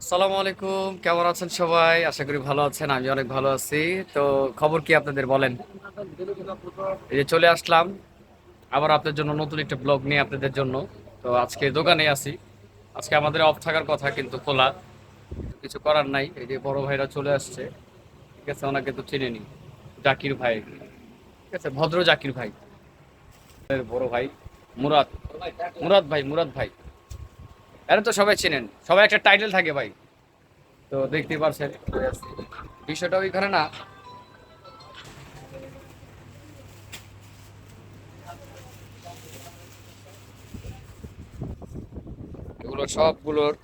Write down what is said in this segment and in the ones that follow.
আসসালামু আলাইকুম, কেমন আছেন সবাই? আশা করি ভালো আছেন, আমি অনেক ভালো আছি। তো খবর কি আপনাদের বলেন? এই যে চলে আসলাম, আবার আপনাদের জন্য নতুন একটা ব্লগ নিয়ে আপনাদের জন্য। তো আজকে দোকানে আছি। আজকে আমাদের অফ থাকার কথা কিন্তু খোলা। কিছু করার নাই, এই যে বড় ভাইরা চলে আসছে। ঠিক আছে, ওনাকে তো চিনে নি। জাকির ভাই। ঠিক আছে, ভদ্র জাকির ভাই। বড় ভাই, মুরাদ। মুরাদ ভাই মুরাদ ভাই। এরা তো সবাই চেনেন। সবাই একটা টাইটেল থাকে ভাই। তো দেখতে পারছেন। বিষয়টা ওইখানে না। এগুলো সবগুলোর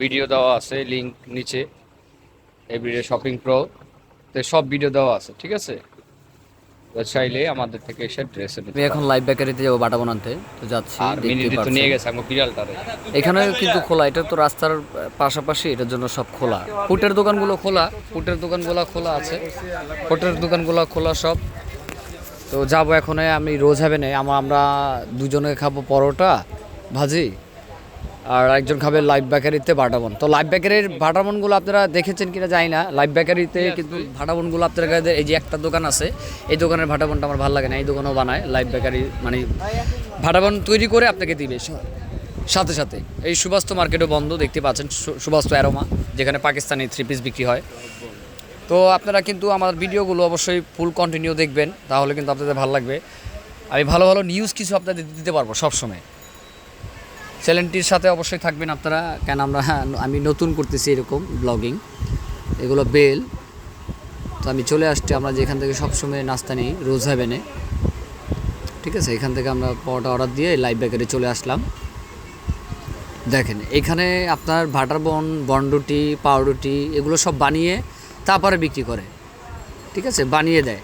ভিডিও দেওয়া আছে লিঙ্ক নিচে। এভরিডে শপিং প্রো তো সব ভিডিও দেওয়া আছে, ঠিক আছে? চাইলে আমাদের থেকে এসে ড্রেস আমি এখন লাইভ বেকারিতে যাব বাটা বানাতে। তো যাচ্ছি আর দেখতেই মিনিট তো পাচ্ছেন। নিয়ে গেছে আমার বিড়ালটারে এখানে কিন্তু খোলা এটা তো রাস্তার পাশাপাশি এটার জন্য সব খোলা। ফুটের দোকানগুলো খোলা ফুটের দোকানগুলো খোলা আছে। ফুটের দোকানগুলো খোলা সব। তো যাব এখন আমি রোজ হবে না আমার আমরা দুজনে খাব পরোটা ভাজি। আর একজন খাবে লাইভ বেকারিতে বাটাবন তো লাইভ বেকারির বাটাবনগুলো আপনারা দেখেছেন কিনা জানি না। লাইভ বেকারিতে কিন্তু ভাটাবনগুলো আপনারা এই যে একটা দোকান আছে এই দোকানের ভাটাবনটা আমার ভালো লাগে না। এই দোকানও বানায় লাইভ বেকারি মানে ভাটাবন তৈরি করে আপনাকে দিবে। সাথে সাথে এই সুবাস্ত মার্কেটও বন্ধ দেখতে পাচ্ছেন সু- সুবাস্ত অ্যারোমা যেখানে পাকিস্তানি থ্রি পিস বিক্রি হয়। তো আপনারা কিন্তু আমার ভিডিওগুলো অবশ্যই ফুল কন্টিনিউ দেখবেন তাহলে কিন্তু আপনাদের ভালো লাগবে। আমি ভালো ভালো নিউজ কিছু আপনাদের দিতে পারব সবসময়। চ্যানেলটির সাথে অবশ্যই থাকবেন আপনারা, কেন আমরা আমি নতুন করতেছি এরকম ব্লগিং। এগুলো বেল। তো আমি চলে আসছি, আমরা যেখান থেকে সবসময় নাস্তা নিই, রোজ হ্যাভেনে ঠিক আছে, এখান থেকে আমরা পরোটা অর্ডার দিয়ে লাইভ বেকারে চলে আসলাম। দেখেন, এখানে আপনার ভাটার বন, বনরুটি, পাউরুটি, এগুলো সব বানিয়ে তারপরে বিক্রি করে। ঠিক আছে, বানিয়ে দেয়।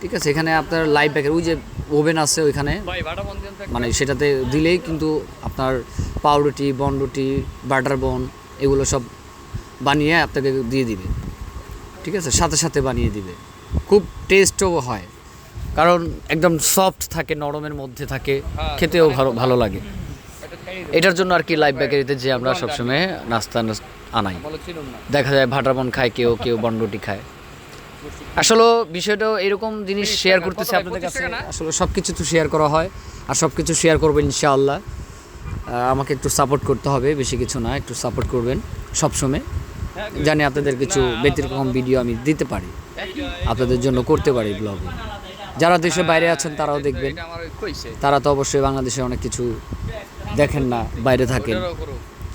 ঠিক আছে, এখানে আপনার লাইভ বেকার ওই যে ওভেন আছে ওইখানে। মানে সেটাতে দিলেই কিন্তু আপনার পাউরুটি বনরুটি বাটার বন এগুলো সব বানিয়ে আপনাকে দিয়ে দিবে। ঠিক আছে? সাথে সাথে বানিয়ে দিবে। খুব টেস্টও হয়। কারণ একদম সফট থাকে নরমের মধ্যে থাকে হ্যাঁ, খেতেও ভালো ভালো লাগে। এটার জন্য আর কি লাইভ বেকারিতে যে আমরা সবসময় নাস্তা নাস- আনাই। দেখা যায় ভাটার বন খায় কেউ কেউ বনরুটি খায়। আসলে বিষয়টাও এরকম জিনিস শেয়ার করতেছি আপনাদের কাছে। আসলে সব কিছু তো শেয়ার করা হয় আর সব কিছু শেয়ার করবেন ইনশাআল্লাহ। আমাকে একটু সাপোর্ট করতে হবে বেশি কিছু না একটু সাপোর্ট করবেন সবসময়। জানি আপনাদের কিছু ব্যতিক্রম ভিডিও আমি দিতে পারি আপনাদের জন্য করতে পারি ব্লগে যারা দেশের বাইরে আছেন তারাও দেখবেন। তারা তো অবশ্যই বাংলাদেশে অনেক কিছু দেখেন না বাইরে থাকেন।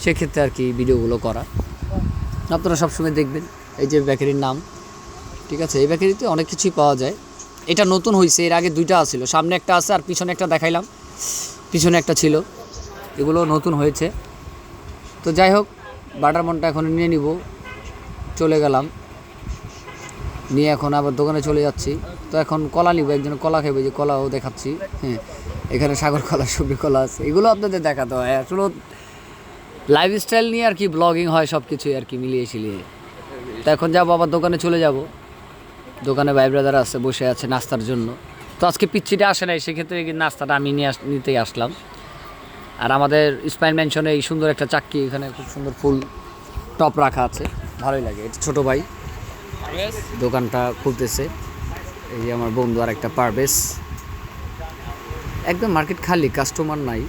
সেক্ষেত্রে আর কি ভিডিওগুলো করা। আপনারা সবসময় দেখবেন এই যে বেকারির নাম ঠিক আছে, এই বেকারিতে অনেক কিছুই পাওয়া যায়। এটা নতুন হয়েছে এর আগে দুইটা আছিল। সামনে একটা আছে আর পিছনে একটা দেখাইলাম। পিছনে একটা ছিল। এগুলো নতুন হয়েছে। তো যাই হোক, বাটার মনটা এখন নিয়ে নিব। চলে গেলাম। নিয়ে এখন আবার দোকানে চলে যাচ্ছি। তো এখন কলা নিব, একজন কলা খাইবে যে কলাও দেখাচ্ছি। হ্যাঁ এখানে সাগর কলা, সবজি কলা আছে। এগুলো আপনাদের দেখাতে হয়। আসলে লাইফস্টাইল নিয়ে আর কি ব্লগিং হয় সব কিছুই আর কি মিলিয়ে ছিলিয়ে তো এখন যাব, আবার দোকানে চলে যাব। দোকানে ভাই ব্রাদার আছে বসে আছে নাস্তার জন্য। তো আজকে পিচ্ছিটা আসে নাই সেক্ষেত্রে নাস্তাটা আমি নিয়ে আস নিতেই আসলাম। আর আমাদের স্পাইন ম্যানশনে এই সুন্দর একটা চাক্কি এখানে খুব সুন্দর ফুল টপ রাখা আছে। ভালোই লাগে এটা ছোটো ভাই। দোকানটা খুলতেছে। এই যে আমার বন্ধু আর একটা পারবেশ একদম মার্কেট খালি কাস্টমার নাই।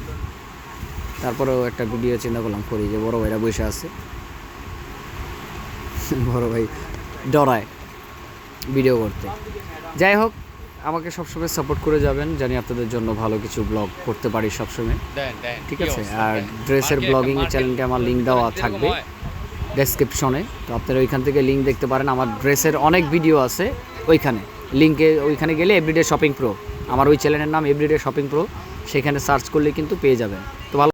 তারপরেও একটা ভিডিও চিন্তা করলাম করি যে বড় ভাইরা বসে আছে। বড় ভাই ডরায়। ভিডিও করতে। যাই হোক আমাকে সবসময় সাপোর্ট করে যাবেন। জানি আপনাদের জন্য ভালো কিছু ব্লগ করতে পারি সবসময়। ঠিক আছে? আর ড্রেসের ব্লগিং চ্যানেলটা আমার লিঙ্ক দেওয়া থাকবে ডেসক্রিপশনে তো আপনারা ওইখান থেকে লিঙ্ক দেখতে পারেন। আমার ড্রেসের অনেক ভিডিও আছে ওইখানে। লিঙ্কে ওইখানে গেলে এভরিডে শপিং প্রো আমার ওই চ্যানেলের নাম এভরিডে শপিং প্রো সেখানে সার্চ করলে কিন্তু পেয়ে যাবেন। তো ভালো